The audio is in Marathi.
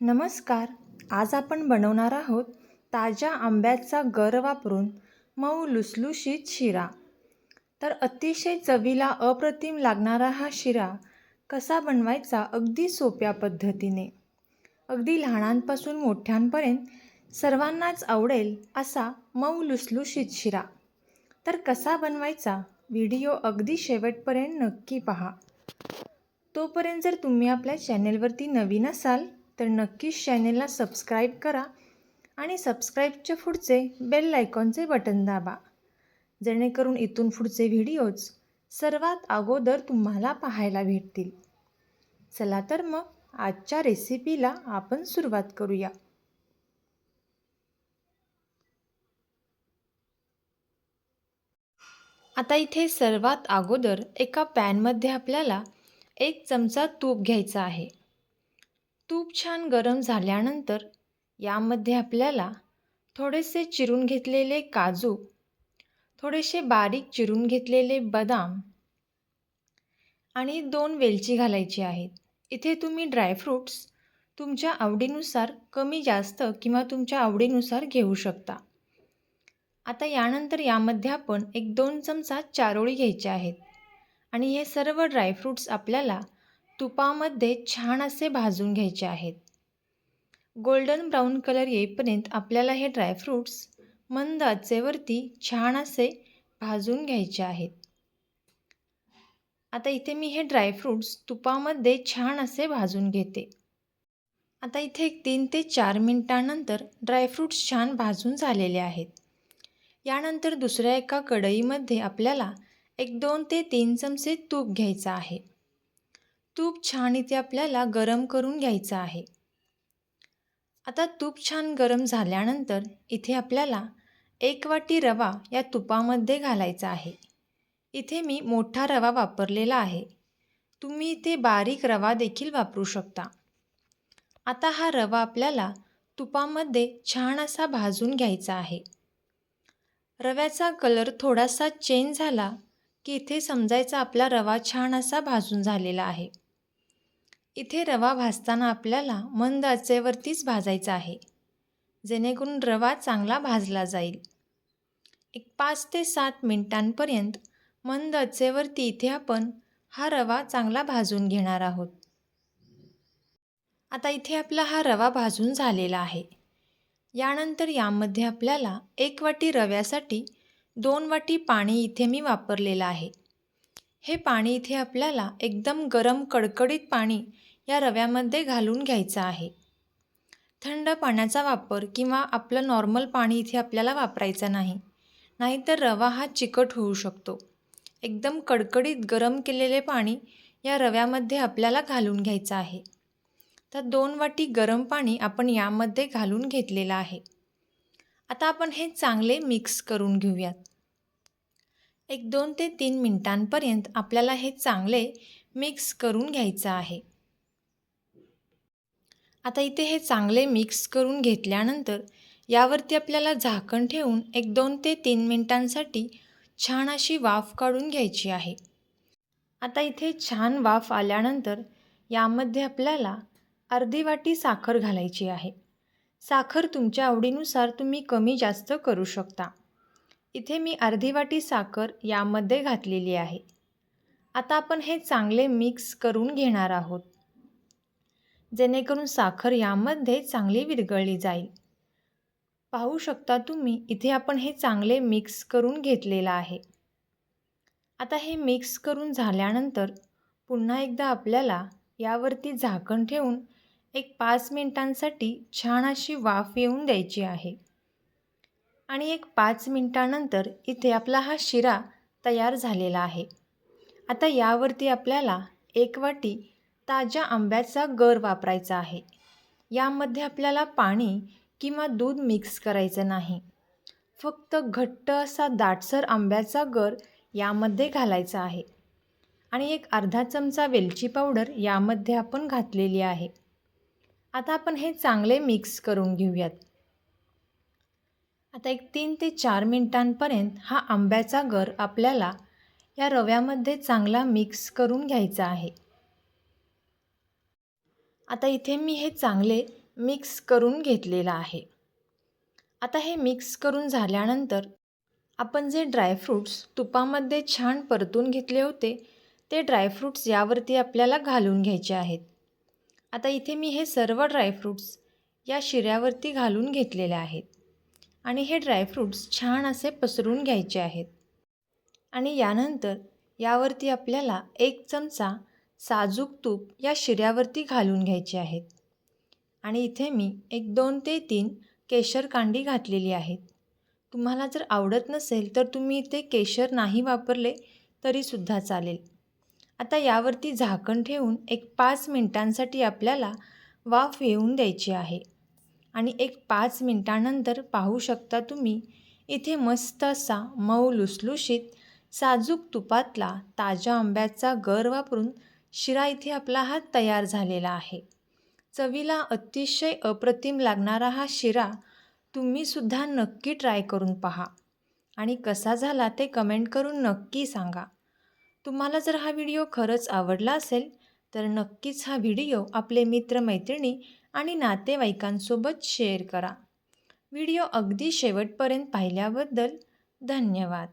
नमस्कार. आज आपण बनवणार आहोत ताज्या आंब्याचा गर वापरून मऊ लुसलुशीत शिरा. तर अतिशय चवीला अप्रतिम लागणारा हा शिरा कसा बनवायचा अगदी सोप्या पद्धतीने. अगदी लहानांपासून मोठ्यांपर्यंत सर्वांनाच आवडेल असा मऊ लुसलुशीत शिरा. तर कसा बनवायचा व्हिडिओ अगदी शेवटपर्यंत नक्की पहा. तोपर्यंत जर तुम्ही आपल्या चॅनेलवरती नवीन असाल तर नक्कीच चॅनेलला सबस्क्राईब करा आणि सबस्क्राईबच्या पुढचे बेल आयकॉनचे बटन दाबा. जेणेकरून इथून पुढचे व्हिडिओज सर्वात अगोदर तुम्हाला पाहायला भेटतील. चला तर मग आजच्या रेसिपीला आपण सुरुवात करूया. आता इथे सर्वात अगोदर एका पॅनमध्ये आपल्याला एक चमचा तूप घ्यायचा आहे. तूप छान गरम झाल्यानंतर यामध्ये आपल्याला थोडेसे चिरून घेतलेले काजू थोडेसे बारीक चिरून घेतलेले बदाम आणि दोन वेलची घालायची आहेत. इथे तुम्ही ड्रायफ्रूट्स तुमच्या आवडीनुसार कमी जास्त किंवा तुमच्या आवडीनुसार घेऊ शकता. आता यानंतर यामध्ये आपण एक दोन चमचा चारोळी घ्यायचे आहेत आणि हे सर्व ड्रायफ्रूट्स आपल्याला तुपामध्ये छान असे भाजून घ्यायचे आहेत. गोल्डन ब्राऊन कलर येईपर्यंत आपल्याला हे ड्रायफ्रूट्स मंद आचेवरती छान असे भाजून घ्यायचे आहेत. आता इथे मी हे ड्रायफ्रूट्स तुपामध्ये छान असे भाजून घेते. आता इथे एक तीन ते चार मिनटानंतर ड्रायफ्रूट्स छान भाजून झालेले आहेत. यानंतर दुसऱ्या एका कढईमध्ये आपल्याला एक दोन ते तीन चमचे तूप घ्यायचं आहे. तूप छान इथे आपल्याला गरम करून घ्यायचं आहे. आता तूप छान गरम झाल्यानंतर इथे आपल्याला एक वाटी रवा या तुपामध्ये घालायचा आहे. इथे मी मोठा रवा वापरलेला आहे. तुम्ही इथे बारीक रवा देखील वापरू शकता. आता हा रवा आपल्याला तुपामध्ये छान असा भाजून घ्यायचा आहे. रव्याचा कलर थोडासा चेंज झाला की इथे समजायचा आपला रवा छान असा भाजून झालेला आहे. इथे रवा भाजताना आपल्याला मंद आचेवरतीच भाजायचा आहे. जेणेकरून रवा चांगला भाजला जाईल. एक पाच ते सात मिनिटांपर्यंत मंद आचेवरती इथे आपण हा रवा चांगला भाजून घेणार आहोत. आता इथे आपला हा रवा भाजून झालेला आहे. यानंतर यामध्ये आपल्याला एक वाटी रव्यासाठी दोन वाटी पाणी इथे मी वापरलेलं आहे. हे पाणी इथे आपल्याला एकदम गरम कडकडीत पाणी या रव्यामध्ये घालून घ्यायचं आहे. थंड पाण्याचा वापर किंवा आपलं नॉर्मल पाणी इथे आपल्याला वापरायचं नाही. नाहीतर रवा हा चिकट होऊ शकतो. एकदम कडकडीत गरम केलेले पाणी या रव्यामध्ये आपल्याला घालून घ्यायचं आहे. तर दोन वाटी गरम पाणी आपण यामध्ये घालून घेतलेलं आहे. आता आपण हे चांगले मिक्स करून घेऊयात. एक दोन ते तीन मिनटांपर्यंत आपल्याला हे चांगले मिक्स करून घ्यायचं आहे. आता इथे हे चांगले मिक्स करून घेतल्यानंतर यावरती आपल्याला झाकण ठेवून एक दोन ते तीन मिनटांसाठी छान अशी वाफ काढून घ्यायची आहे. आता इथे छान वाफ आल्यानंतर यामध्ये आपल्याला अर्धी वाटी साखर घालायची आहे. साखर तुमच्या आवडीनुसार तुम्ही कमी जास्त करू शकता. इथे मी अर्धी वाटी साखर यामध्ये घातलेली आहे. आता आपण हे चांगले मिक्स करून घेणार आहोत. जेणेकरून साखर यामध्ये चांगली विरघळली जाईल. पाहू शकता तुम्ही इथे आपण हे चांगले मिक्स करून घेतलेलं आहे. आता हे मिक्स करून झाल्यानंतर पुन्हा एकदा आपल्याला यावरती झाकण ठेवून एक पाच मिनटांसाठी छान अशी वाफ येऊन द्यायची आहे. आणि एक पाच मिनटानंतर इथे आपला हा शिरा तयार झालेला आहे. आता यावरती आपल्याला एक वाटी ताज्या आंब्याचा गर वापरायचा आहे. यामध्ये आपल्याला पाणी किंवा दूध मिक्स करायचं नाही. फक्त घट्ट असा दाटसर आंब्याचा गर यामध्ये घालायचा आहे. आणि एक अर्धा चमचा वेलची पावडर यामध्ये आपण घातलेली आहे. आता आपण हे चांगले मिक्स करून घेऊयात. आता एक तीन ते चार मिनटांपर्यंत हा आंब्याचा गर आपल्याला या रव्यामध्ये चांगला मिक्स करून घ्यायचा आहे. आता इथे मी हे चांगले मिक्स करून घेतलेलं आहे. आता हे मिक्स करून झाल्यानंतर आपण जे ड्रायफ्रूट्स तुपामध्ये छान परतून घेतले होते ते ड्रायफ्रूट्स यावरती आपल्याला घालून घ्यायचे आहेत. आता इथे मी हे सर्व ड्रायफ्रूट्स या शिऱ्यावरती घालून घेतलेले आहेत. आणि हे ड्रायफ्रूट्स छान असे पसरून घ्यायचे आहेत. आणि यानंतर यावरती आपल्याला एक चमचा साजूक तूप या शिऱ्यावरती घालून घ्यायचे आहेत. आणि इथे मी एक दोन ते तीन केशर कांडी घातलेली आहेत. तुम्हाला जर आवडत नसेल तर तुम्ही इथे केशर नाही वापरले तरीसुद्धा चालेल. आता यावरती झाकण ठेवून एक पाच मिनटांसाठी आपल्याला वाफ येऊन द्यायची आहे. आणि एक पाच मिनटानंतर पाहू शकता तुम्ही इथे मस्त असा मऊ लुसलुशीत साजूक तुपातला ताज्या आंब्याचा गर वापरून शिरा इथे आपला हा तयार झालेला आहे. चवीला अतिशय अप्रतिम लागणारा हा शिरा तुम्हीसुद्धा नक्की ट्राय करून पहा. आणि कसा झाला ते कमेंट करून नक्की सांगा. तुम्हाला जर हा व्हिडिओ खरंच आवडला असेल तर नक्कीच हा व्हिडिओ आपले मित्रमैत्रिणी आणि नातेवाईकांसोबत शेअर करा. व्हिडिओ अगदी शेवटपर्यंत पाहिल्याबद्दल धन्यवाद.